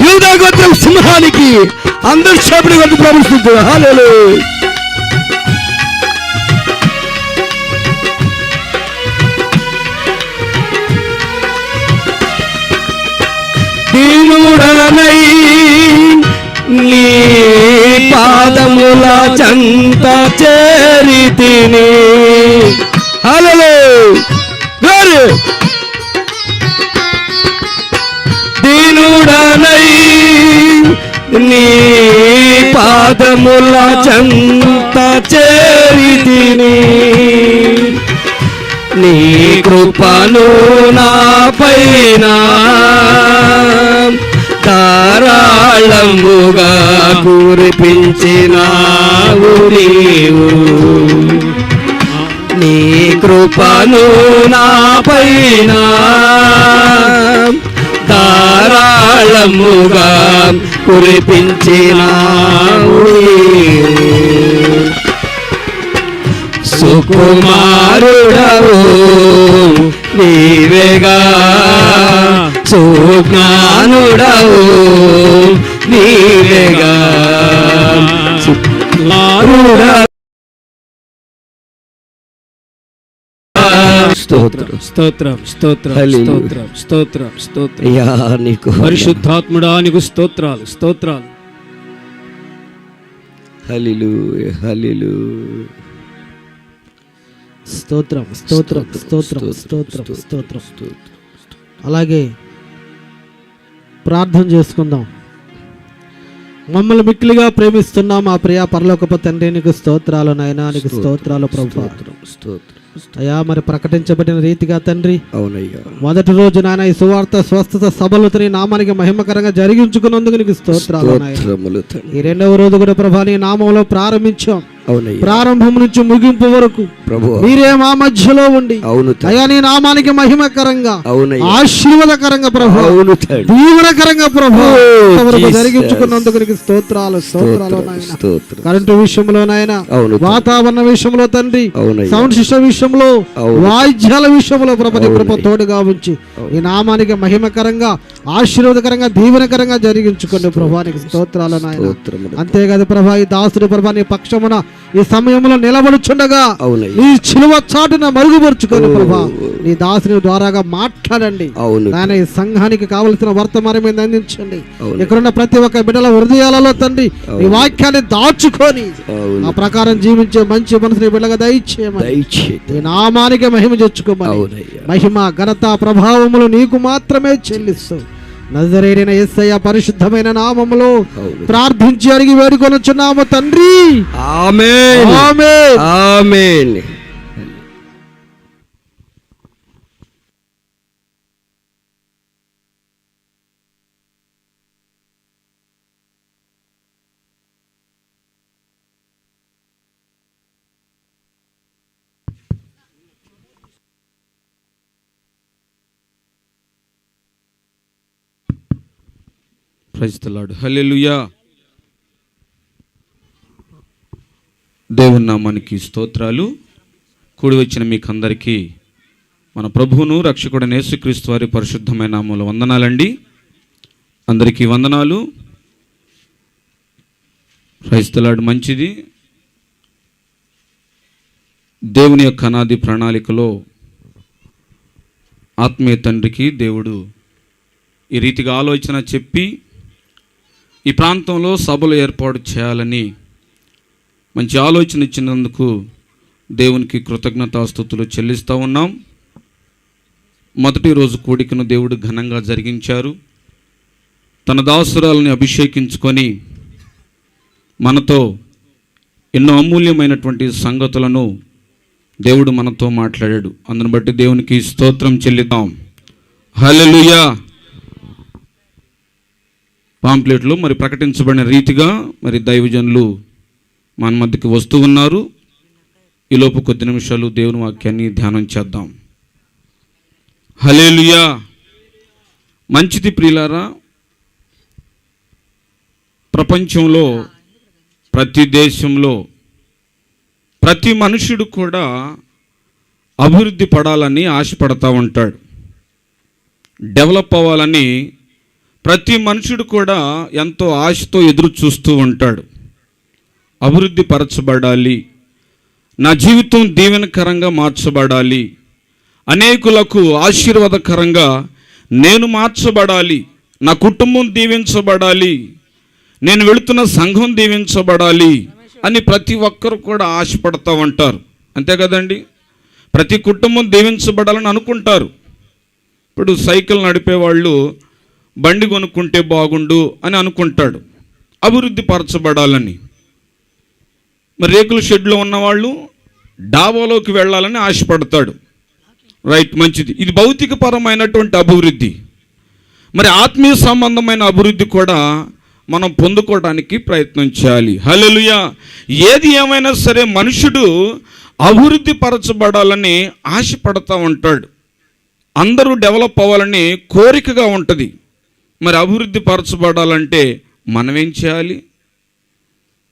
యూదగోత్రం సింహానికి అందరు చేపడి కొట్టి ప్రవేశిస్తారు హాలేలు దీనుడనై నీ పాదముల చంత చేరితిని హలో గారు దీనుడనై నీ పాదముల చంత చేరితిని నీ కృపను నాపైన ధారాళముగా కురిపించినావు నీవు. నీ కృపను నా పైన ధారాళముగా కురిపించినావు సుకుమారుడవు నీవేగా. సుజ్ఞానుడవు నీవేగా. స్తోత్రం. స్తోత్రం స్తోత్రం హల్లెలూయా. స్తోత్రం స్తోత్రం స్తోత్రం. అయ్యా నీకు పరిశుద్ధాత్ముడా నీకు స్తోత్రాలు స్తోత్రాలు. హలిలు హలిలు స్తోత్రం స్తోత్రం స్తోత్రం స్తోత్రం స్తోత్రం అలాగే ప్రార్థన చేసుకుందాం. మమ్మల్ని మిక్కిలిగా ప్రేమిస్తున్నా మా ప్రియ పరలోకపు తండ్రి నీకు స్తోత్రాలు నాయనా నీకు స్తోత్రాలు ప్రభు. స్తోత్రం. అయ్యా మరి ప్రకటించబడిన రీతిగా తండ్రి అవునయ్యా. మొదటి రోజు నాయన ఈ సువార్త స్వస్థత సభలు నీ నామానికి మహిమకరంగా జరిగించుకున్నందుకు నీకు స్తోత్రాలు ఈ రెండవ రోజు కూడా ప్రభా నీ నామంలో ప్రారంభించాం. ప్రారంభం నుంచి ముగింపు వరకు ప్రభు. మీరే మా మధ్యలో ఉండి. అవును అయ్యా నీ నామానికి మహిమకరంగా అవునయ్యా. ఆశీర్వాదకరంగా ప్రభు. అవును తండ్రి దీవనకరంగా ప్రభు. జరిగించుకున్నందుకు నీకు స్తోత్రాలు స్తోత్రాలు కరెంటు విషయంలో నాయన అవును. వాతావరణ విషయంలో తండ్రి సౌండ్ సిస్టమ్ విషయంలో అవును. వాయిద్యాల విషయంలో ప్రభు కృప. తోడుగా ఉంచి ఈ నామానికి మహిమకరంగా ఆశీర్వాదకరంగా దీవెనకరంగా జరిగించుకోండి ప్రభానికి స్తోత్రాలు నాయన. అంతేకాదు ప్రభా ఈ దాసుడు ప్రభా నీ పక్షమున ఈ సమయంలో నిలబడుచుండగా నీ చిలువ చాటున మరుగుపరుచుకొని ప్రభా నీ దాసుని ద్వారాగా మాట్లాడండి. అవును. నాయన ఈ సంఘానికి కావలసిన వర్తమానం మీద అందించండి. ఇక్కడున్న ప్రతి ఒక్క బిడ్డల హృదయాలలో తండ్రి ఈ వాక్యాన్ని దాచుకొని ఆ ప్రకారం జీవించే మంచి మనసుని బిడ్డగా దయచేయమని. నామానికి మహిమ తెచ్చుకోమని. మహిమ ఘనత ప్రభావములు నీకు మాత్రమే చెల్లిస్తూ నజరేడిన యేసయ్య పరిశుద్ధమైన నామములో ప్రార్థించి అడిగి వేడుకొనొచ్చున్నాము తండ్రి. ఆమేన్. ఆమేన్. ఆమేన్. ప్రజలాడు హలెలుయా దేవుని నామానికి స్తోత్రాలు. కూడి వచ్చిన మీకు అందరికీ మన ప్రభువును రక్షకుడు నేసుక్రీస్తు వారి పరిశుద్ధమైన నామంలో వందనాలండి. అందరికీ వందనాలు. క్రైస్తలాడు మంచిది. దేవుని యొక్క అనాది ప్రణాళికలో ఆత్మీయ తండ్రికి దేవుడు ఈ రీతిగా ఆలోచన చెప్పి ఈ ప్రాంతంలో సభలు ఏర్పాటు చేయాలని మంచి ఆలోచన ఇచ్చినందుకు దేవునికి కృతజ్ఞతాస్థుతులు చెల్లిస్తూ ఉన్నాం. మొదటి రోజు కోడికను దేవుడు ఘనంగా జరిగించారు. తన దాసురాలని అభిషేకించుకొని మనతో ఎన్నో అమూల్యమైనటువంటి సంగతులను దేవుడు మనతో మాట్లాడాడు. అందుని బట్టి దేవునికి స్తోత్రం చెల్లిద్దాం. హల్లెలూయా! పాంప్లెట్లో మరి ప్రకటించబడిన రీతిగా మరి దైవజనులు మన మధ్యకి వస్తూ ఉన్నారు. ఈలోపు కొద్ది నిమిషాలు దేవుని వాక్యాన్ని ధ్యానం చేద్దాం. హలేలుయా మంచిది ప్రియులారా ప్రపంచంలో ప్రతి దేశంలో ప్రతి మనుషుడు కూడా అభివృద్ధి పడాలని ఆశపడతా ఉంటాడు. డెవలప్ అవ్వాలని ప్రతి మనుషుడు కూడా ఎంతో ఆశతో ఎదురు చూస్తూ ఉంటాడు. అభివృద్ధి పరచబడాలి. నా జీవితం దీవెనకరంగా మార్చబడాలి. అనేకులకు ఆశీర్వాదకరంగా నేను మార్చబడాలి. నా కుటుంబం దీవించబడాలి. నేను వెళుతున్న సంఘం దీవించబడాలి అని ప్రతి ఒక్కరు కూడా ఆశపడతా ఉంటారు. అంతే కదండి? ప్రతి కుటుంబం దీవించబడాలని అనుకుంటారు. ఇప్పుడు సైకిల్ నడిపేవాళ్ళు బండి కొనుక్కుంటే బాగుండు అని అనుకుంటాడు. అభివృద్ధి పరచబడాలని. మరి రేకుల షెడ్లో ఉన్నవాళ్ళు డాబాలోకి వెళ్ళాలని ఆశపడతాడు. రైట్ మంచిది. ఇది భౌతికపరమైనటువంటి అభివృద్ధి. మరి ఆత్మీయ సంబంధమైన అభివృద్ధి కూడా మనం పొందుకోవడానికి ప్రయత్నం చేయాలి. హల్లెలూయా. ఏది ఏమైనా సరే మనుషుడు అభివృద్ధి పరచబడాలని ఆశపడతా ఉంటాడు. అందరూ డెవలప్ అవ్వాలని కోరికగా ఉంటుంది. మరి అభివృద్ధి పరచబడాలంటే మనమేం చేయాలి?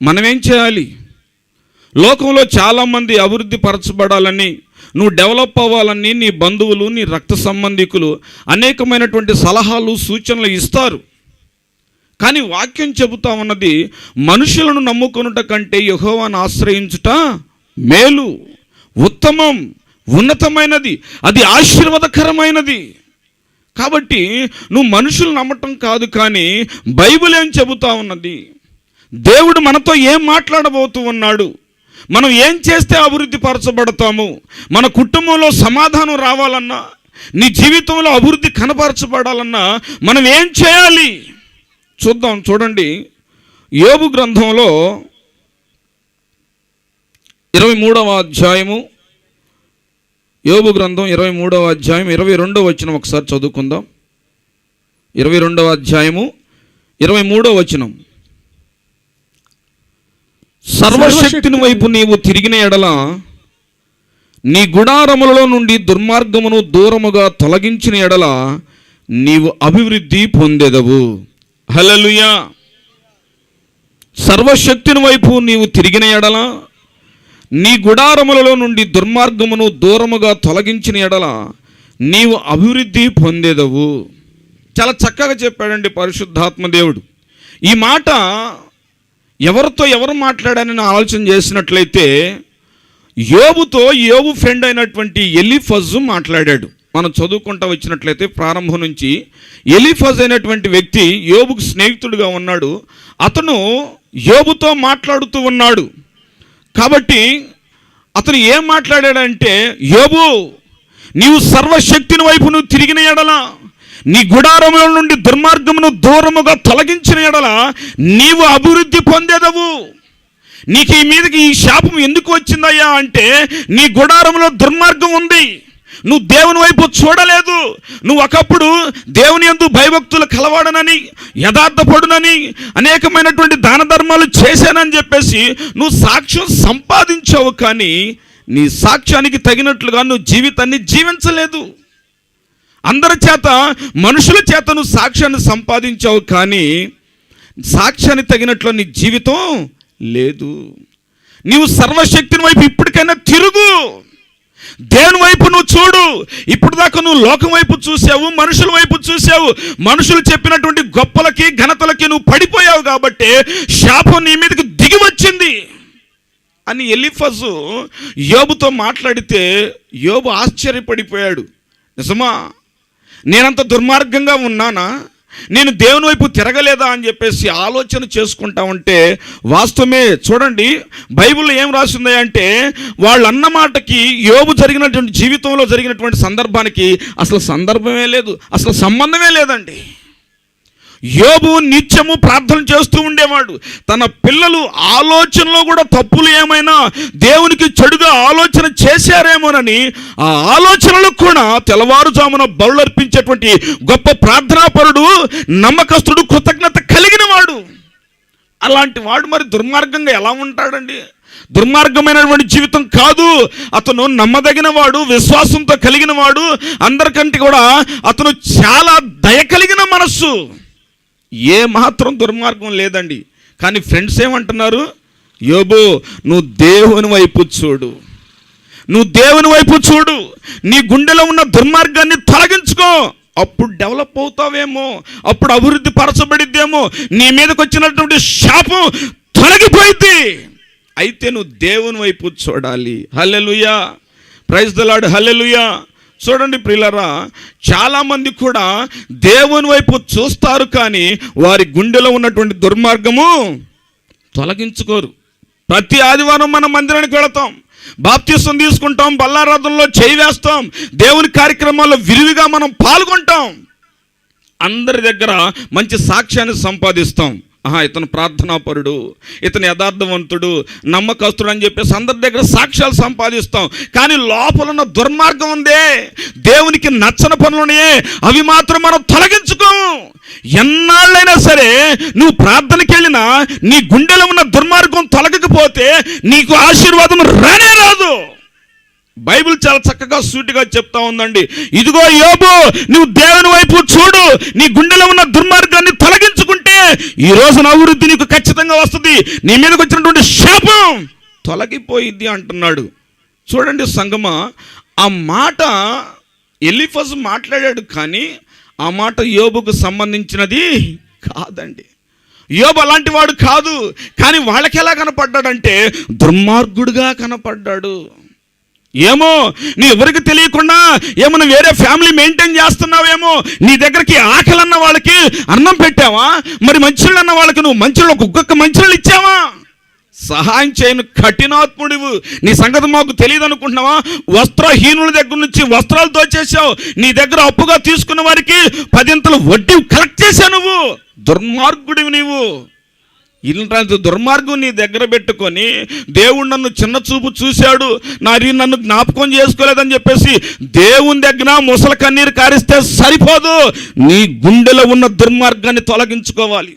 మనమేం చేయాలి? లోకంలో చాలామంది అభివృద్ధి పరచబడాలని నువ్వు డెవలప్ అవ్వాలని నీ బంధువులు నీ రక్త సంబంధికులు అనేకమైనటువంటి సలహాలు సూచనలు ఇస్తారు. కానీ వాక్యం చెబుతా ఉన్నది మనుషులను నమ్ముకొనుట కంటే యహోవాన్ని ఆశ్రయించుట మేలు ఉత్తమం ఉన్నతమైనది అది ఆశీర్వాదకరమైనది. కాబట్టి నువ్వు మనుషులు నమ్మటం కాదు కానీ బైబిల్ ఏం చెబుతా ఉన్నది? దేవుడు మనతో ఏం మాట్లాడబోతూ ఉన్నాడు? మనం ఏం చేస్తే అభివృద్ధి పరచబడతాము? మన కుటుంబంలో సమాధానం రావాలన్నా నీ జీవితంలో అభివృద్ధి కనపరచబడాలన్నా మనం ఏం చేయాలి? చూద్దాం చూడండి. యోగు గ్రంథంలో ఇరవై మూడవ అధ్యాయము యోబు గ్రంథం ఇరవై మూడవ అధ్యాయం ఇరవై రెండవ వచనం ఒకసారి చదువుకుందాం. ఇరవై రెండవ అధ్యాయము ఇరవై మూడవ వచనం. సర్వశక్తిని వైపు నీవు తిరిగిన ఎడల నీ గుడారములలో నుండి దుర్మార్గమును దూరముగా తొలగించిన ఎడల నీవు అభివృద్ధి పొందెదవు. హలలుయా సర్వశక్తిని వైపు నీవు తిరిగిన ఎడల నీ గుడారములలో నుండి దుర్మార్గమును దూరముగా తొలగించిన ఎడల నీవు అభివృద్ధి పొందేదవు. చాలా చక్కగా చెప్పాడండి పరిశుద్ధాత్మ దేవుడు. ఈ మాట ఎవరితో ఎవరు మాట్లాడానని ఆలోచన చేసినట్లయితే యోబుతో యోబు ఫ్రెండ్ అయినటువంటి ఎలిఫజు మాట్లాడాడు. మనం చదువుకుంటా వచ్చినట్లయితే ప్రారంభం నుంచి ఎలిఫజ్ అయినటువంటి వ్యక్తి యోబుకు స్నేహితుడిగా ఉన్నాడు. అతను యోబుతో మాట్లాడుతూ ఉన్నాడు. కాబట్టి అతను ఏం మాట్లాడాడంటే యోబు నీవు సర్వశక్తిని వైపు నువ్వు తిరిగిన ఎడల నీ గుడారముల నుండి దుర్మార్గమును దూరముగా తొలగించిన ఎడల నీవు అభివృద్ధి పొందేదవు. నీకు ఈ మీదకి ఈ శాపం ఎందుకు వచ్చిందయ్యా అంటే నీ గుడారంలో దుర్మార్గం ఉంది. నువ్వు దేవుని వైపు చూడలేదు. నువ్వు ఒకప్పుడు దేవుని ఎందు భయభక్తులు కలవాడనని యథార్థపడునని అనేకమైనటువంటి దాన ధర్మాలు చేశానని చెప్పేసి నువ్వు సాక్ష్యం సంపాదించావు కానీ నీ సాక్ష్యానికి తగినట్లుగా నువ్వు జీవితాన్ని జీవించలేదు. అందరి చేత మనుషుల చేత నువ్వు సాక్ష్యాన్ని సంపాదించావు కానీ సాక్ష్యాన్ని తగినట్లు నీ జీవితం లేదు. నీవు సర్వశక్తిని వైపు ఇప్పటికైనా తిరుగు. దేని వైపు నువ్వు చూడు? ఇప్పుడు దాకా నువ్వు లోకం వైపు చూసావు మనుషుల వైపు చూసావు. మనుషులు చెప్పినటువంటి గొప్పలకి ఘనతలకి నువ్వు పడిపోయావు కాబట్టి శాపం నీ మీదకి దిగి వచ్చింది. అని ఎలిఫజు యోబుతో మాట్లాడితే యోబు ఆశ్చర్యపడిపోయాడు. నిజమా? నేనంత దుర్మార్గంగా ఉన్నానా? నేను దేవుని వైపు తిరగలేదా అని చెప్పేసి ఆలోచన చేసుకుంటా ఉంటే వాస్తవమే చూడండి బైబిల్లో ఏం రాసింది అంటే వాళ్ళు అన్న మాటకి యోబు జరిగినటువంటి జీవితంలో జరిగినటువంటి సందర్భానికి అసలు సందర్భమే లేదు అసలు సంబంధమే లేదండి. యోబు నిత్యము ప్రార్థన చేస్తూ ఉండేవాడు. తన పిల్లలు ఆలోచనలో కూడా తప్పులు ఏమైనా దేవునికి చెడుగా ఆలోచన చేశారేమోనని ఆ ఆలోచనలకు కూడా తెల్లవారుజామున బరులర్పించేటువంటి గొప్ప ప్రార్థనాపరుడు నమ్మకస్తుడు కృతజ్ఞత కలిగిన వాడు అలాంటి వాడు మరి దుర్మార్గంగా ఎలా ఉంటాడండి? దుర్మార్గమైనటువంటి జీవితం కాదు. అతను నమ్మదగిన వాడు విశ్వాసంతో కలిగిన వాడు అందరికంటే కూడా అతను చాలా దయ కలిగిన మనస్సు. ఏ మాత్రం దుర్మార్గం లేదండి. కానీ ఫ్రెండ్స్ ఏమంటున్నారు? యోబు నువ్వు దేవుని వైపు చూడు. నువ్వు దేవుని వైపు చూడు. నీ గుండెలో ఉన్న దుర్మార్గాన్ని తొలగించుకో. అప్పుడు డెవలప్ అవుతావేమో. అప్పుడు అభివృద్ధి పరచబడిద్దేమో. నీ మీదకి వచ్చినటువంటి శాపం తొలగిపోయింది అయితే నువ్వు దేవుని వైపు చూడాలి. Hallelujah. Praise the lord hallelujah. చూడండి ప్రిల్లరా చాలామంది కూడా దేవుని వైపు చూస్తారు కానీ వారి గుండెలో ఉన్నటువంటి దుర్మార్గము తొలగించుకోరు. ప్రతి ఆదివారం మన మందిరానికి వెళతాం బాప్తీసం తీసుకుంటాం బల్లారాధనలో చేయి వేస్తాం దేవుని కార్యక్రమాల్లో విరివిగా మనం పాల్గొంటాం. అందరి దగ్గర మంచి సాక్ష్యాన్ని సంపాదిస్తాం. ఆహా ఇతను ప్రార్థనాపరుడు ఇతను యథార్థవంతుడు నమ్మకస్తుడు అని చెప్పేసి అందరి దగ్గర సాక్ష్యాలు సంపాదిస్తాం. కానీ లోపల ఉన్న దుర్మార్గం ఉందే. దేవునికి నచ్చని పనులున్నాయే అవి మాత్రం మనం తొలగించుకోము ఎన్నాళ్ళైనా సరే నువ్వు ప్రార్థనకి వెళ్ళినా నీ గుండెలో ఉన్న దుర్మార్గం తొలగకపోతే నీకు ఆశీర్వాదం రానే రాదు. బైబిల్ చాలా చక్కగా సూటిగా చెప్తా ఉందండి. ఇదిగో యోబు నువ్వు దేవుని వైపు చూడు. నీ గుండెలో ఉన్న దుర్మార్గాన్ని తొలగించు ఈ రోజున అభివృద్ధి నీకు ఖచ్చితంగా వస్తుంది. నీ మీదకి వచ్చినటువంటి శాపం తొలగిపోయింది అంటున్నాడు. చూడండి సంగమ ఆ మాట ఎలిఫస్ మాట్లాడాడు కానీ ఆ మాట యోబుకు సంబంధించినది కాదండి. యోబు అలాంటి వాడు కాదు కానీ వాళ్ళకి ఎలా కనపడ్డాడంటే దుర్మార్గుడుగా కనపడ్డాడు. ఏమో నీ ఎవరికి తెలియకుండా ఏమైనా వేరే ఫ్యామిలీ మెయింటైన్ చేస్తున్నావేమో? నీ దగ్గరికి ఆకలి అన్న వాళ్ళకి అన్నం పెట్టావా? మరి మంచిళ్ళు అన్న వాళ్ళకి నువ్వు మంచిళ్ళు ఒక్కొక్క మంచిళ్ళు ఇచ్చావా? సహాయం చేయను కఠినాత్ముడివు. నీ సంగతి మాకు తెలియదు అనుకుంటున్నావా? వస్త్రహీనుల దగ్గర నుంచి వస్త్రాలు దోచేసావు నీ దగ్గర అప్పుగా తీసుకున్న వారికి పదింతలు వడ్డీ కలెక్ట్ చేశావు నువ్వు. దుర్మార్గుడివి నీవు. ఇలాంటి దుర్మార్గం నీ దగ్గర పెట్టుకొని దేవుడు నన్ను చిన్న చూపు చూశాడు నారి నన్ను జ్ఞాపకం చేసుకోలేదని చెప్పేసి దేవుని దగ్గర ముసల కన్నీరు కారిస్తే సరిపోదు. నీ గుండెలో ఉన్న దుర్మార్గాన్ని తొలగించుకోవాలి.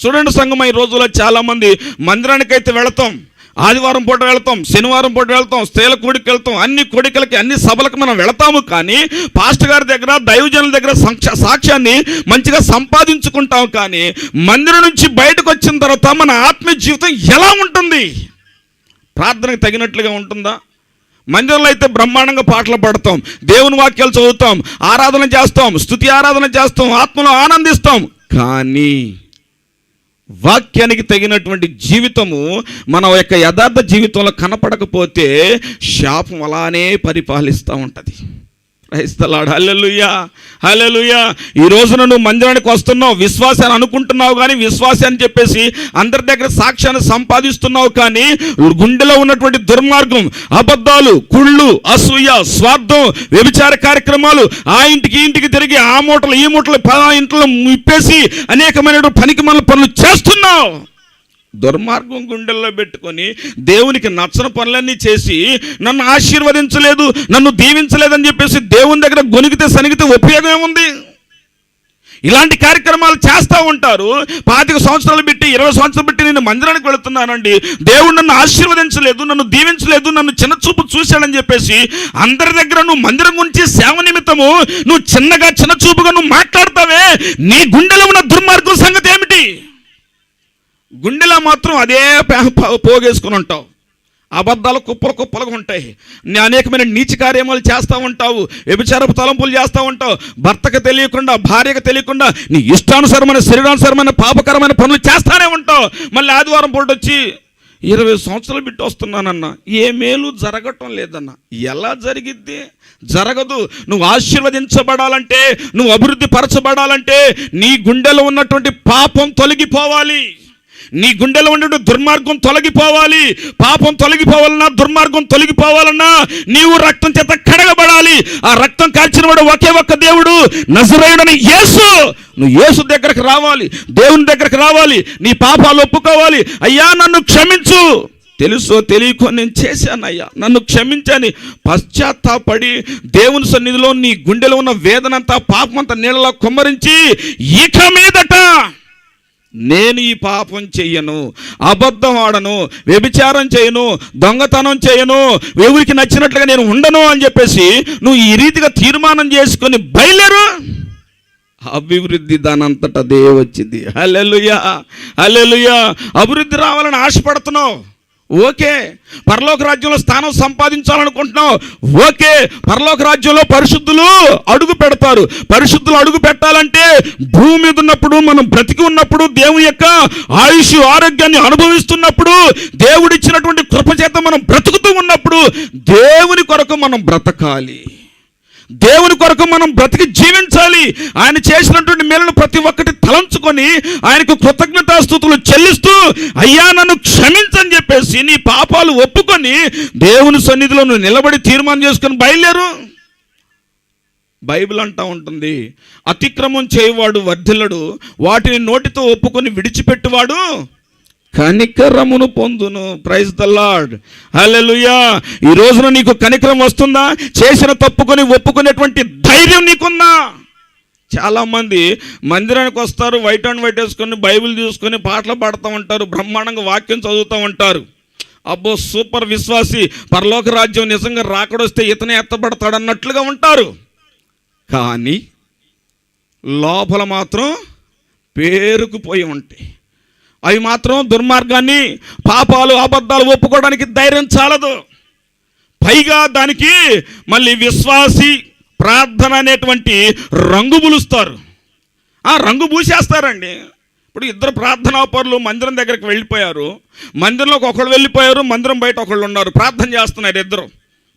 చూడండి సంగమ ఈ రోజుల్లో చాలామంది మందిరానికైతే వెళతాం. ఆదివారం పూట వెళ్తాం శనివారం పూట వెళ్తాం స్త్రీల కోడికి వెళ్తాం అన్ని కోడికలకి అన్ని సభలకు మనం వెళతాము కానీ పాస్టర్ గారి దగ్గర దైవజనుల దగ్గర సాక్ష్యాన్ని మంచిగా సంపాదించుకుంటాం కానీ మందిరం నుంచి బయటకు వచ్చిన తర్వాత మన ఆత్మీయ జీవితం ఎలా ఉంటుంది? ప్రార్థనకు తగినట్లుగా ఉంటుందా? మందిరంలో అయితే బ్రహ్మాండంగా పాటలు పాడతాం దేవుని వాక్యాలు చదువుతాం ఆరాధన చేస్తాం స్తుతి ఆరాధన చేస్తాం ఆత్మలో ఆనందిస్తాం కానీ వాక్యానికి తగినటువంటి జీవితము మన యొక్క యథార్థ జీవితంలో కనపడకపోతే శాపం అలానే పరిపాలిస్తూ ఉంటుంది. క్రైస్తలాడు హల్లెలూయా హల్లెలూయా ఈ రోజున నువ్వు మందిరానికి వస్తున్నావు విశ్వాసాన్ని అనుకుంటున్నావు కానీ విశ్వాసం అని చెప్పేసి అందరి దగ్గర సాక్ష్యాన్ని సంపాదిస్తున్నావు కానీ గుండెలో ఉన్నటువంటి దుర్మార్గం అబద్ధాలు కుళ్ళు అసూయ స్వార్థం వ్యభిచార కార్యక్రమాలు ఆ ఇంటికి ఇంటికి తిరిగి ఆ మూటలు ఈ మూటలు పలా ఇంట్లో ఇప్పేసి అనేకమైన పనికి మన పనులు చేస్తున్నావు. దుర్మార్గం గుండెల్లో పెట్టుకొని దేవునికి నచ్చని పనులన్నీ చేసి నన్ను ఆశీర్వదించలేదు నన్ను దీవించలేదని చెప్పేసి దేవుని దగ్గర గొనిగితే సనిగితే ఉపయోగం ఏముంది? ఇలాంటి కార్యక్రమాలు చేస్తూ ఉంటారు. పాతిక సంవత్సరాలు పెట్టి ఇరవై సంవత్సరాలు పెట్టి నేను మందిరానికి వెళుతున్నానండి. దేవుడు నన్ను ఆశీర్వదించలేదు నన్ను దీవించలేదు నన్ను చిన్న చూపు చూశాడని చెప్పేసి అందరి దగ్గర నువ్వు మందిరం గురించి సేవ నిమిత్తము నువ్వు చిన్నగా చిన్న చూపుగా నువ్వు మాట్లాడతావే. నీ గుండెలో ఉన్న దుర్మార్గం సంగతి ఏమిటి? గుండెలో మాత్రం అదే పే- పోగేసుకుని ఉంటావు. అబద్ధాలు కుప్పలు కుప్పలుగా ఉంటాయి. నీ అనేకమైన నీచ కార్యములు చేస్తూ ఉంటావు. వ్యభిచారపు తలంపులు చేస్తూ ఉంటావు. భర్తకు తెలియకుండా భార్యకు తెలియకుండా నీ ఇష్టానుసారమైన శరీరానుసరమైన పాపకరమైన పనులు చేస్తానే ఉంటావు. మళ్ళీ ఆదివారం పూట వచ్చి ఇరవై సంవత్సరాలు బిట్టు వస్తున్నానన్న. ఏ మేలు జరగటం లేదన్న. ఎలా జరిగిద్ది? జరగదు. నువ్వు ఆశీర్వదించబడాలంటే నువ్వు అభివృద్ధి పరచబడాలంటే నీ గుండెలో ఉన్నటువంటి పాపం తొలగిపోవాలి. నీ గుండెలో ఉండే దుర్మార్గం తొలగిపోవాలి. పాపం తొలగిపోవాలన్నా దుర్మార్గం తొలగిపోవాలన్నా నీవు రక్తం చేత కడగబడాలి. ఆ రక్తం కాల్చినవాడు ఒకే ఒక్క దేవుడు నజరేయుడని యేసు. నువ్వు యేసు దగ్గరకు రావాలి దేవుని దగ్గరకు రావాలి నీ పాపాలు ఒప్పుకోవాలి. అయ్యా నన్ను క్షమించు. తెలుసో తెలియకో నేను చేశానయ్యా నన్ను క్షమించని పశ్చాత్తాపడి దేవుని సన్నిధిలో నీ గుండెలో ఉన్న వేదనంతా పాపమంతా నీళ్ళలో కుమ్మరించి ఇక మీదట. నేను ఈ పాపం చెయ్యను అబద్ధం ఆడను వ్యభిచారం చేయను దొంగతనం చేయను ఎవరికి నచ్చినట్లుగా నేను ఉండను అని చెప్పేసి నువ్వు ఈ రీతిగా తీర్మానం చేసుకొని బయలుదేరు. అభివృద్ధి దానంతట అదే వచ్చింది. అలెలుయా అలెలుయా అభివృద్ధి రావాలని ఆశపడుతున్నావు. ఓకే పరలోక రాజ్యంలో స్థానం సంపాదించాలనుకుంటున్నావు. ఓకే పరలోక రాజ్యంలో పరిశుద్ధులు అడుగు పెడతారు. పరిశుద్ధులు అడుగు పెట్టాలంటే భూమి మీద ఉన్నప్పుడు మనం బ్రతికి ఉన్నప్పుడు దేవుని యొక్క ఆయుష్ ఆరోగ్యాన్ని అనుభవిస్తున్నప్పుడు దేవుడిచ్చినటువంటి కృప చేత మనం బ్రతుకుతూ ఉన్నప్పుడు దేవుని కొరకు మనం బ్రతకాలి. దేవుని కొరకు మనం బ్రతికి జీవించాలి. ఆయన చేసినటువంటి మేలను ప్రతి ఒక్కటి తలంచుకొని ఆయనకు కృతజ్ఞతాస్థుతులు చెల్లిస్తూ అయ్యా నన్ను క్షమించని చెప్పేసి నీ పాపాలు ఒప్పుకొని దేవుని సన్నిధిలో నువ్వు నిలబడి తీర్మానం చేసుకొని బయలుదేరు. బైబిల్ అంటా ఉంటుంది అతిక్రమం చేయవాడు వర్ధిల్లడు వాటిని నోటితో ఒప్పుకొని విడిచిపెట్టువాడు కనికరమును పొందును. ప్రైజ్ ద లాడ్ హలెలుయా ఈ రోజున నీకు కనికరం వస్తుందా? చేసిన తప్పుకొని ఒప్పుకునేటువంటి ధైర్యం నీకుందా చాలామంది మందిరానికి వస్తారు వైట్ అండ్ వైట్ వేసుకొని బైబిల్ చూసుకొని పాటలు పాడుతూ ఉంటారు బ్రహ్మాండంగా వాక్యం చదువుతూ ఉంటారు. అబ్బో సూపర్ విశ్వాసి. పరలోక రాజ్యం నిజంగా రాకడొస్తే ఇతనే ఎత్తబడతాడు అన్నట్లుగా ఉంటారు. కానీ లోపల మాత్రం పేరుకుపోయి ఉంటాయి అవి మాత్రం దుర్మార్గాన్ని పాపాలు అబద్ధాలు ఒప్పుకోవడానికి ధైర్యం చాలదు. పైగా దానికి మళ్ళీ విశ్వాసి ప్రార్థన అనేటువంటి రంగు పులుస్తారు ఆ రంగు పూసేస్తారండి ఇప్పుడు ఇద్దరు ప్రార్థనా పరులు మందిరం దగ్గరికి వెళ్ళిపోయారు. మందిరంలోకి ఒకళ్ళు వెళ్ళిపోయారు మందిరం బయట ఒకళ్ళు ఉన్నారు. ప్రార్థన చేస్తున్నారు ఇద్దరు.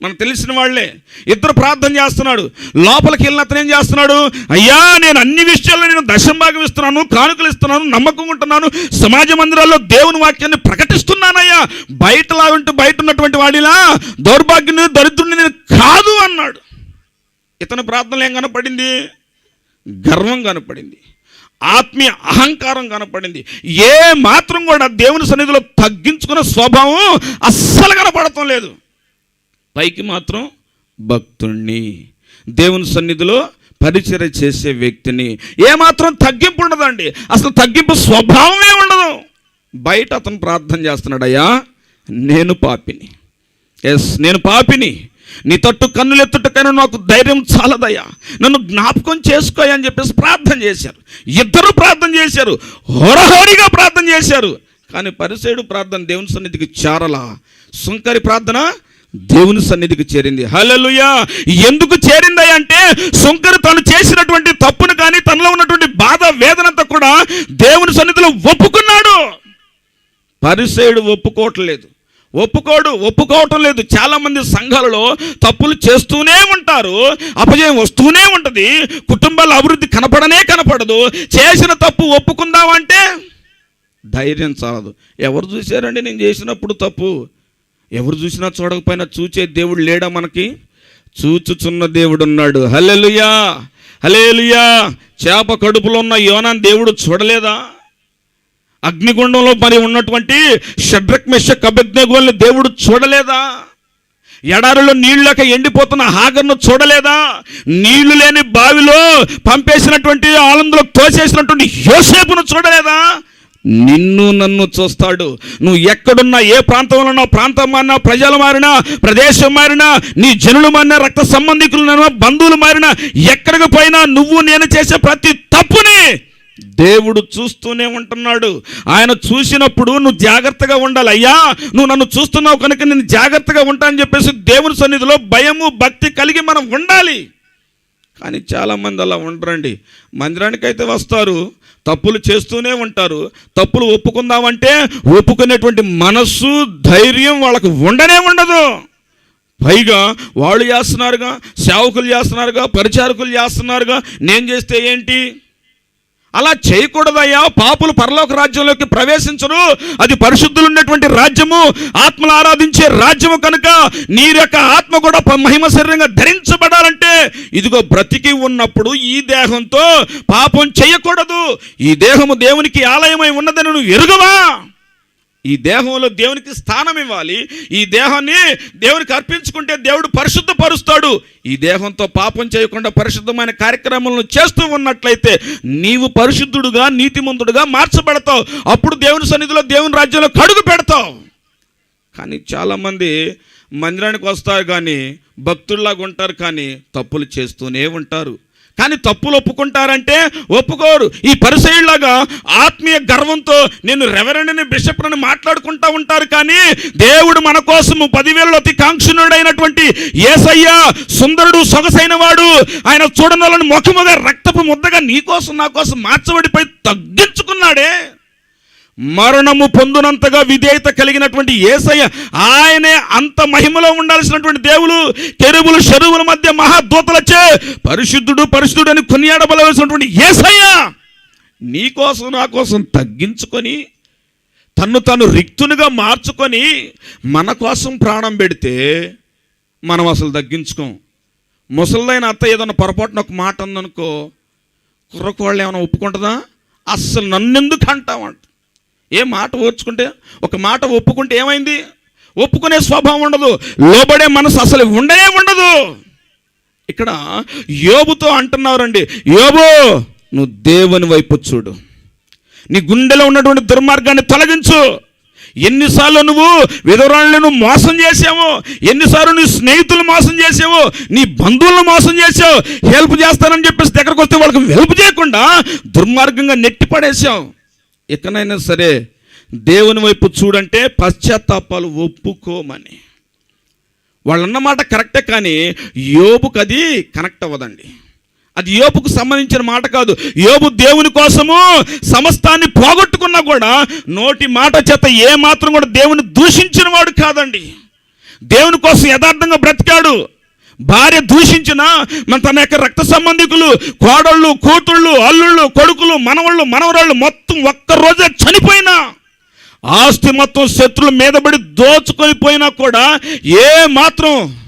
మనకు తెలిసిన వాళ్ళే. ఇద్దరు ప్రార్థన చేస్తున్నాడు. లోపలికి వెళ్ళిన అతను ఏం చేస్తున్నాడు? అయ్యా నేను అన్ని విషయాల్లో నేను దశంభాగం ఇస్తున్నాను కానుకలు ఇస్తున్నాను నమ్మకం ఉంటున్నాను. సమాజ మందిరాల్లో దేవుని వాక్యాన్ని ప్రకటిస్తున్నానయ్యా. బయట ఉంటూ బయట ఉన్నటువంటి వాడిలా దౌర్భాగ్యుని దరిద్రుని నేను కాదు అన్నాడు. ఇతని ప్రార్థనలు ఏం కనపడింది? గర్వం కనపడింది. ఆత్మీయ అహంకారం కనపడింది. ఏ మాత్రం కూడా దేవుని సన్నిధిలో తగ్గించుకున్న స్వభావం అస్సలు కనపడటం లేదు. పైకి మాత్రం భక్తుణ్ణి. దేవుని సన్నిధిలో పరిచయ చేసే వ్యక్తిని ఏమాత్రం తగ్గింపు ఉండదండి. అసలు తగ్గింపు స్వభావమే ఉండదు. బయట అతను ప్రార్థన చేస్తున్నాడయ్యా నేను పాపిని. ఎస్ నేను పాపిని. నీ తట్టు కన్నులెత్తుటకైనా నాకు ధైర్యం చాలదయ్యా. నన్ను జ్ఞాపకం చేసుకోయా అని చెప్పేసి ప్రార్థన చేశారు. ఇద్దరు ప్రార్థన చేశారు. హోరహోరిగా ప్రార్థన చేశారు. కానీ పరిసేడు ప్రార్థన దేవుని సన్నిధికి చేరలా. సుంకరి ప్రార్థన దేవుని సన్నిధికి చేరింది. హలలుయా ఎందుకు చేరింది అంటే సుంకరు తను చేసినటువంటి తప్పును కానీ తనలో ఉన్నటువంటి బాధ వేదనంతా కూడా దేవుని సన్నిధిలో ఒప్పుకున్నాడు. పరిసేయుడు ఒప్పుకోవట్లేదు. ఒప్పుకోడు ఒప్పుకోవటం లేదు. చాలామంది సంఘాలలో తప్పులు చేస్తూనే ఉంటారు అపజయం వస్తూనే ఉంటుంది కుటుంబాల అభివృద్ధి కనపడనే కనపడదు. చేసిన తప్పు ఒప్పుకుందామంటే ధైర్యం చాలదు. ఎవరు చూశారండి నేను చేసినప్పుడు తప్పు? ఎవరు చూసినా చూడకపోయినా చూచే దేవుడు లేడా మనకి? చూచుచున్న దేవుడు ఉన్నాడు హలెలుయా హలేలుయా చేప కడుపులో ఉన్న యోనాన్ దేవుడు చూడలేదా? అగ్నిగుండంలో మరి ఉన్నటువంటి షడ్రక్ మెష కబజ్ఞగోల్ని దేవుడు చూడలేదా? ఎడారిలో నీళ్ళక ఎండిపోతున్న హాగర్ను చూడలేదా? నీళ్ళు లేని బావిలో పంపేసినటువంటి ఆలందులో తోసేసినటువంటి యోసేపును చూడలేదా? నిన్ను నన్ను చూస్తాడు. నువ్వు ఎక్కడున్నా ఏ ప్రాంతంలో ఉన్నా ప్రాంతం మారినా ప్రజలు మారినా ప్రదేశం మారినా నీ జనులు మారినా రక్త సంబంధికులు బంధువులు మారినా ఎక్కడికి పోయినా నువ్వు నేను చేసే ప్రతి తప్పుని దేవుడు చూస్తూనే ఉంటున్నాడు. ఆయన చూసినప్పుడు నువ్వు జాగ్రత్తగా ఉండాలి. అయ్యా నువ్వు నన్ను చూస్తున్నావు కనుక నేను జాగ్రత్తగా ఉంటా అని చెప్పేసి దేవుని సన్నిధిలో భయము భక్తి కలిగి మనం ఉండాలి. కానీ చాలామంది అలా ఉండరండి. మందిరానికి అయితే వస్తారు. తప్పులు చేస్తూనే ఉంటారు. తప్పులు ఒప్పుకుందామంటే ఒప్పుకునేటువంటి మనస్సు ధైర్యం వాళ్ళకు ఉండనే ఉండదు. పైగా వాళ్ళు చేస్తున్నారుగా సేవకులు చేస్తున్నారుగా పరిచారకులు చేస్తున్నారుగా నేను చేస్తే ఏంటి? అలా చేయకూడదయ్యా. పాపులు పరలోక రాజ్యంలోకి ప్రవేశించరు అది పరిశుద్ధులు ఉన్నటువంటి రాజ్యము. ఆత్మలు ఆరాధించే రాజ్యము కనుక నీ యొక్క ఆత్మ కూడా మహిమ శరీరంగా ధరించబడాలంటే ఇదిగో బ్రతికి ఉన్నప్పుడు ఈ దేహంతో పాపం చేయకూడదు. ఈ దేహము దేవునికి ఆలయమై ఉన్నదని నువ్వు ఎరుగవా? ఈ దేహంలో దేవునికి స్థానం ఇవ్వాలి. ఈ దేహాన్ని దేవునికి అర్పించుకుంటే దేవుడు పరిశుద్ధపరుస్తాడు. ఈ దేహంతో పాపం చేయకుండా పరిశుద్ధమైన కార్యక్రమాలను చేస్తూ ఉన్నట్లయితే నీవు పరిశుద్ధుడుగా నీతిమంతుడుగా మార్చబడతావు. అప్పుడు దేవుని సన్నిధిలో దేవుని రాజ్యంలో కడుగు పెడతావు. కానీ చాలామంది మందిరానికి వస్తారు కానీ భక్తుల్లాగా ఉంటారు కానీ తప్పులు చేస్తూనే ఉంటారు. కానీ తప్పులు ఒప్పుకుంటారంటే ఒప్పుకోరు. ఈ పరిసయులాగా ఆత్మీయ గర్వంతో నేను రెవరెండ్ని బిషప్ని మాట్లాడుకుంటా ఉంటారు కానీ దేవుడు మన కోసము పదివేలలో అతి కాంక్షణుడైనటువంటి ఏసయ్య సుందరుడు సొగసైన వాడు ఆయన చూడని వాళ్ళని ముఖముగా రక్తపు ముద్దగా నీ కోసం నా కోసం మార్చబడిపోయి తగ్గించుకున్నాడే. మరణము పొందునంతగా విధేయత కలిగినటువంటి ఏసయ్య ఆయనే అంత మహిమలో ఉండాల్సినటువంటి దేవులు కెరువులు చెరువుల మధ్య మహాదూతలచే పరిశుద్ధుడు పరిశుద్ధుడు అని కొనియాడబలవలసినటువంటి ఏసయ్య నీకోసం నా కోసం తగ్గించుకొని తన్ను తను రిక్తునిగా మార్చుకొని మన కోసం ప్రాణం పెడితే మనం అసలు తగ్గించుకోం. ముసలిదైన అత్త ఏదైనా పొరపాటున ఒక మాట ఉందనుకో కుర్రకోళ్ళు ఏమైనా ఒప్పుకుంటుందా? అస్సలు నన్నెందుకు అంటామంట ఏ మాట ఓర్చుకుంటే ఒక మాట ఒప్పుకుంటే ఏమైంది? ఒప్పుకునే స్వభావం ఉండదు. లోబడే మనసు అసలు ఉండనే ఉండదు. ఇక్కడ యోబుతో అంటున్నారండి యోబు నువ్వు దేవుని వైపు చూడు. నీ గుండెలో ఉన్నటువంటి దుర్మార్గాన్ని తొలగించు. ఎన్నిసార్లు నువ్వు విధవరాలను మోసం చేసావు ఎన్నిసార్లు నీ స్నేహితులు మోసం చేసావు నీ బంధువులను మోసం చేసావు హెల్ప్ చేస్తానని చెప్పేసి దగ్గరకు వస్తే వాళ్ళకి హెల్ప్ చేయకుండా దుర్మార్గంగా నెట్టి పడేసావు ఎక్కడైనా సరే దేవుని వైపు చూడంటే పశ్చాత్తాపాలు ఒప్పుకోమని. వాళ్ళు అన్నమాట కరెక్టే కానీ యోబుకు అది కనెక్ట్ అవ్వదండి. అది యోపుకు సంబంధించిన మాట కాదు. యోపు దేవుని కోసము సమస్తాన్ని పోగొట్టుకున్నా కూడా నోటి మాట చేత ఏ మాత్రం కూడా దేవుని దూషించిన వాడు కాదండి. దేవుని కోసం యథార్థంగా బ్రతికాడు. భార్య దూషించిన మన తన యొక్క రక్త సంబంధికులు కోడళ్ళు కూతుళ్ళు అల్లుళ్ళు కొడుకులు మనవళ్ళు మనవరాళ్ళు మొత్తం ఒక్క రోజే చనిపోయినా ఆస్తి మొత్తం శత్రుల మీద పడి దోచుకొని పోయినా కూడా ఏ మాత్రం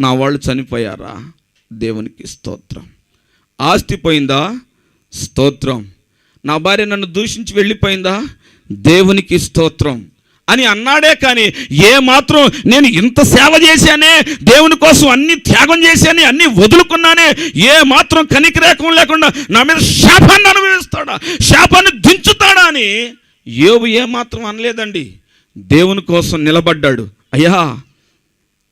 నా వాళ్ళు చనిపోయారా? దేవునికి స్తోత్రం. ఆస్తి పోయిందా? స్తోత్రం. నా భార్య నన్ను దూషించి వెళ్ళిపోయిందా? దేవునికి స్తోత్రం. అని అన్నాడే కానీ ఏ మాత్రం నేను ఇంత సేవ చేశానే దేవుని కోసం అన్ని త్యాగం చేశానే అన్ని వదులుకున్నానే ఏ మాత్రం కనికరేకం లేకుండా నా మీద శాపాన్ని అనుభవిస్తాడా శాపాన్ని దించుతాడా అని ఏవు ఏ మాత్రం అనలేదండి. దేవుని కోసం నిలబడ్డాడు. అయ్యా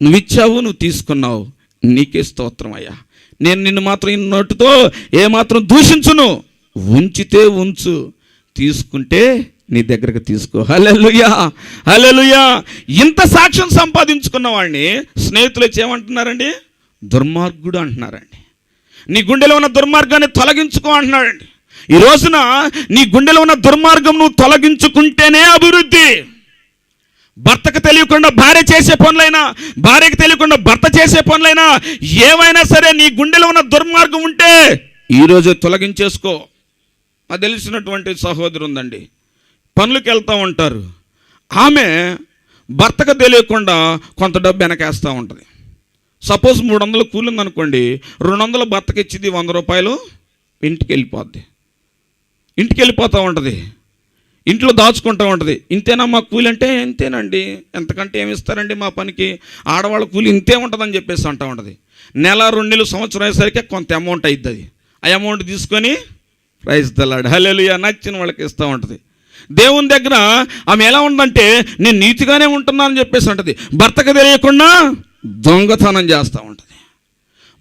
నువ్వు ఇచ్చావు నువ్వు తీసుకున్నావు. నీకే స్తోత్రం అయ్యా. నేను నిన్ను మాత్రం ఈ నోటితో ఏమాత్రం దూషించును. ఉంచితే ఉంచు. తీసుకుంటే నీ దగ్గరకు తీసుకో. హలెలుయా హలెలుయా ఇంత సాక్ష్యం సంపాదించుకున్న వాడిని స్నేహితులు ఏమంటున్నారండి? దుర్మార్గుడు అంటున్నారండి. నీ గుండెలో ఉన్న దుర్మార్గాన్ని తొలగించుకో అంటున్నాడండి. ఈ రోజున నీ గుండెలో ఉన్న దుర్మార్గం నువ్వు తొలగించుకుంటేనే అభివృద్ధి. భర్తకు తెలియకుండా భార్య చేసే పనులైనా భార్యకు తెలియకుండా భర్త చేసే పనులైనా ఏమైనా సరే నీ గుండెలో ఉన్న దుర్మార్గం ఉంటే ఈరోజు తొలగించేసుకో. నాకు తెలిసినటువంటి సహోదరు ఉందండి పనులకు వెళ్తూ ఉంటారు. ఆమె భర్తకు తెలియకుండా కొంత డబ్బు వెనకేస్తూ ఉంటుంది. సపోజ్ మూడు వందలు కూలింది అనుకోండి రెండు వందలు భర్తకి ఇచ్చింది వంద రూపాయలు ఇంటికి వెళ్ళిపోద్ది ఇంటికి వెళ్ళిపోతూ ఉంటుంది. ఇంట్లో దాచుకుంటూ ఉంటుంది. ఇంతేనా మా కూలి అంటే ఇంతేనండి. ఎంతకంటే ఏమి ఇస్తారండి మా పనికి? ఆడవాళ్ళ కూలి ఇంతే ఉంటుందని చెప్పేసి అంటూ ఉంటుంది. నెల రెండు నెలలు సంవత్సరం అయ్యేసరికి కొంత అమౌంట్ అయిద్ది. అది ఆ అమౌంట్ తీసుకొని ప్రైజ్ తల్లాడు హల్లెలూయా. నచ్చిన వాళ్ళకి ఇస్తూ ఉంటుంది. దేవుని దగ్గర ఆమె ఎలా ఉందంటే నేను నీతిగానే ఉంటున్నానని చెప్పేసి ఉంటుంది భర్తకు తెలియకుండా దొంగతనం చేస్తూ ఉంటుంది.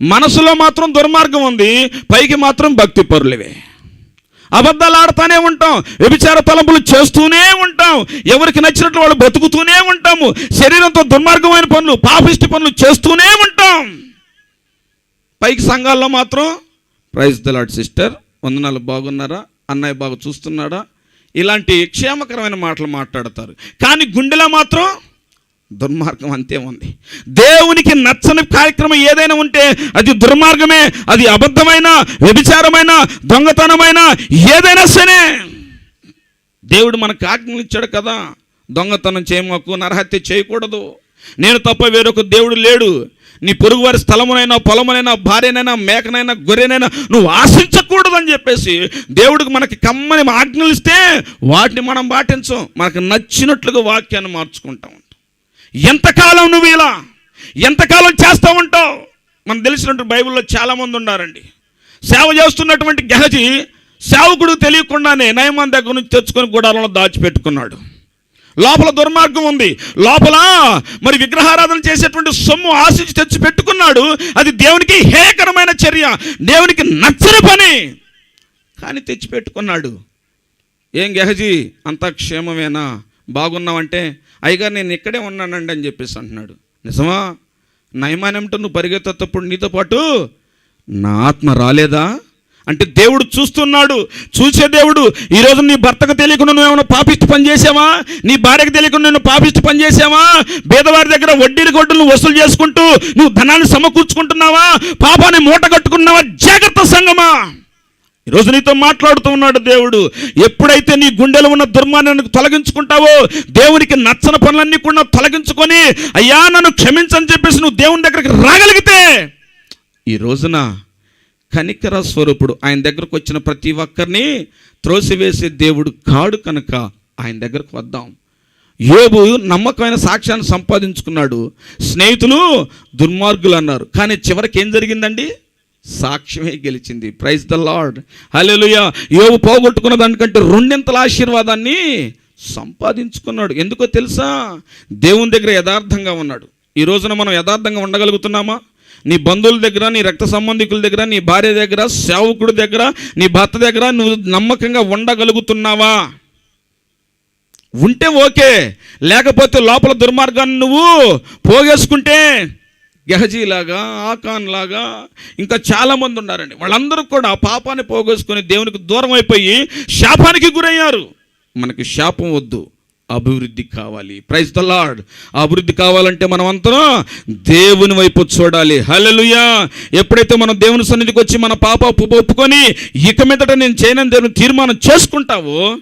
మనసులో మాత్రం దుర్మార్గం ఉంది పైకి మాత్రం భక్తి పరులవే. అబద్ధాలు ఆడుతూనే ఉంటాం వ్యభిచార తలంపులు చేస్తూనే ఉంటాం ఎవరికి నచ్చినట్లు వాళ్ళు బతుకుతూనే ఉంటాము శరీరంతో దుర్మార్గమైన పనులు పాపిష్టి పనులు చేస్తూనే ఉంటాం. పైకి సంఘాల్లో మాత్రం ప్రైజ్ దలాడ్ సిస్టర్ వందనాలు బాగున్నారా? అన్నయ్య బాగా చూస్తున్నాడా? ఇలాంటి క్షేమకరమైన మాటలు మాట్లాడతారు. కానీ గుండెలో మాత్రం దుర్మార్గం అంతే ఉంది. దేవునికి నచ్చని కార్యక్రమం ఏదైనా ఉంటే అది దుర్మార్గమే అది అబద్ధమైన వ్యభిచారమైన దొంగతనమైన ఏదైనా సరే దేవుడు మనకు ఆజ్ఞలు ఇచ్చాడు కదా. దొంగతనం చేయమాకు నరహత్య చేయకూడదు. నేను తప్ప వేరొక దేవుడు లేడు. నీ పొరుగువారి స్థలమునైనా పొలమునైనా భార్యనైనా మేకనైనా గొర్రెనైనా నువ్వు ఆశించకూడదని చెప్పేసి దేవుడికి మనకి కమ్మని ఆజ్ఞలు ఇస్తే వాటిని మనం పాటించం. మనకు నచ్చినట్లుగా వాక్యాన్ని మార్చుకుంటా. ఉంటాం ఎంతకాలం నువ్వు ఇలా? ఎంతకాలం చేస్తూ ఉంటావు? మనకు తెలిసినట్టు బైబిల్లో చాలామంది ఉన్నారండి. సేవ చేస్తున్నటువంటి గహజీ సేవకుడు తెలియకుండానే నయమాన్ దగ్గర నుంచి తెచ్చుకొని గుడారంలో దాచిపెట్టుకున్నాడు. లోపల దుర్మార్గం ఉంది. లోపల మరి విగ్రహారాధన చేసేటువంటి సొమ్ము ఆశించి తెచ్చి పెట్టుకున్నాడు. అది దేవునికి హేకరమైన చర్య. దేవునికి నచ్చని పని. కానీ తెచ్చి పెట్టుకున్నాడు. ఏం గెహజీ అంతా క్షేమమేనా? బాగున్నావంటే అయ్యగారు నేను ఇక్కడే ఉన్నానండి అని చెప్పేసి అంటున్నాడు. నిజమా? నయమానేమిటో నువ్వు పరిగెత్తేటప్పుడు నీతో పాటు నా ఆత్మ రాలేదా? అంటే దేవుడు చూస్తున్నాడు చూసే దేవుడు ఈరోజు నీ భర్తకు తెలియకుండా నువ్వు ఏమైనా పాపిష్టి పని చేసావా? నీ భార్యకు తెలియకుండా నువ్వు పాపిష్టి పని చేసావా? పేదవారి దగ్గర వడ్డీలు గొడ్డలు వసూలు చేసుకుంటూ నువ్వు ధనాన్ని సమకూర్చుకుంటున్నావా? పాపాన్ని మూట కట్టుకున్నావా జాగ్రత్త సంగమా. ఈరోజు నీతో మాట్లాడుతూ ఉన్నాడు దేవుడు ఎప్పుడైతే నీ గుండెలో ఉన్న దుర్మార్గాన్ని తొలగించుకుంటావో దేవునికి నచ్చని పనులన్నీ కూడా తొలగించుకొని అయ్యా నన్ను క్షమించని చెప్పేసి నువ్వు దేవుని దగ్గరికి రాగలిగితే ఈ రోజున కనికర స్వరూపుడు. ఆయన దగ్గరకు వచ్చిన ప్రతి ఒక్కరిని త్రోసివేసే దేవుడు కాడు కనుక ఆయన దగ్గరకు వద్దాం. యోబు నమ్మకమైన సాక్ష్యాన్ని సంపాదించుకున్నాడు. స్నేహితులు దుర్మార్గులు అన్నారు. కానీ చివరికి ఏం జరిగిందండి? సాక్ష్యమే గెలిచింది. Praise the lord. హలెలుయ యోబు పోగొట్టుకున్న దానికంటే రెండింతల ఆశీర్వాదాన్ని సంపాదించుకున్నాడు. ఎందుకో తెలుసా? దేవుని దగ్గర యథార్థంగా ఉన్నాడు. ఈ రోజున మనం యథార్థంగా ఉండగలుగుతున్నామా? నీ బంధువుల దగ్గర నీ రక్త సంబంధికుల దగ్గర నీ భార్య దగ్గర సేవకుడి దగ్గర నీ భర్త దగ్గర నువ్వు నమ్మకంగా ఉండగలుగుతున్నావా? ఉంటే ఓకే లేకపోతే లోపల దుర్మార్గాన్ని నువ్వు పోగేసుకుంటే గెహజీ లాగా ఆకాన్ లాగా ఇంకా చాలా మంది ఉన్నారండి. వాళ్ళందరూ కూడా పాపాన్ని పోగేసుకొని దేవునికి దూరం అయిపోయి శాపానికి గురయ్యారు. మనకి శాపం వద్దు. అభివృద్ధి కావాలి. ప్రైజ్ ద లార్డ్ అభివృద్ధి కావాలంటే మనం అంతా దేవుని వైపు చూడాలి. హలలుయా ఎప్పుడైతే మనం దేవుని సన్నిధికి వచ్చి మన పాప ఒప్పుకొని ఇక మీదట నేను చేయనని దేవుని తీర్మానం చేసుకుంటావో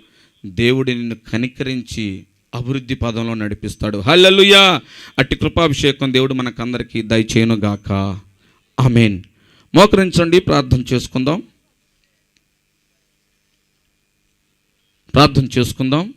దేవుడు నిన్ను కనికరించి అభివృద్ధి పదంలో నడిపిస్తాడు. హల్లెలూయా అట్టి కృపాభిషేకం దేవుడు మనకందరికీ దయచేయను గాక ఆమెన్ మోకరించండి ప్రార్థన చేసుకుందాం. ప్రార్థన చేసుకుందాం.